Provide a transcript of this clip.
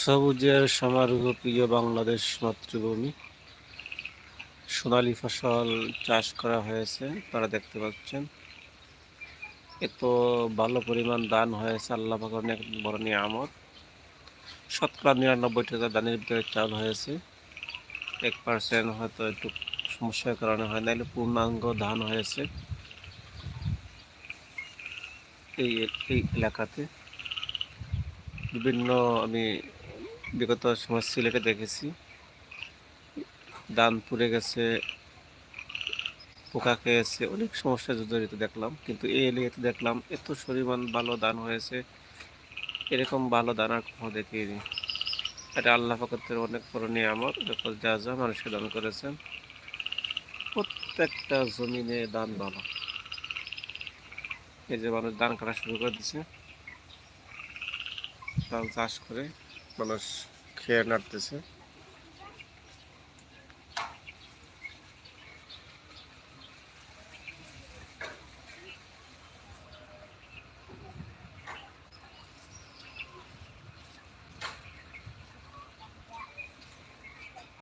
সবুজের সমারোহ প্রিয় বাংলাদেশ মাতৃভূমি। সোনালী ফসল চাষ করা হয়েছে তারা দেখতে পাচ্ছেন। এত ভালো পরিমাণ দান হয়েছে, আল্লাহ অনেক বড় নিয়ামত। শতকরা নিরানব্বই টাকা দানের ভিতরে চাল হয়েছে। এক পার্সেন্ট হয়তো একটু সমস্যার কারণে হয়, নাহলে পূর্ণাঙ্গ ধান হয়েছে। এই এলাকাতে। বিভিন্ন আমি বিগত সময় সিলেটে দেখেছি। দান পুড়ে গেছে, পোকা খেয়েছে, অনেক সমস্যা জড়িত দেখলাম। কিন্তু এই এলাকাতে দেখলাম, এত পরিমাণ ভালো দান হয়েছে। এরকম ভালো দান আর কখনো দেখিনি। এটা আল্লাহ ফাকতের অনেক বড় নিয়ামত যা যা মানুষকে দান করেছেন, প্রত্যেকটা জমিনে দান ভালো। এই যে মানুষ দান করা শুরু করে দিছে। ধান চাষ করে মানুষ খেয়ে নাড়তেছে।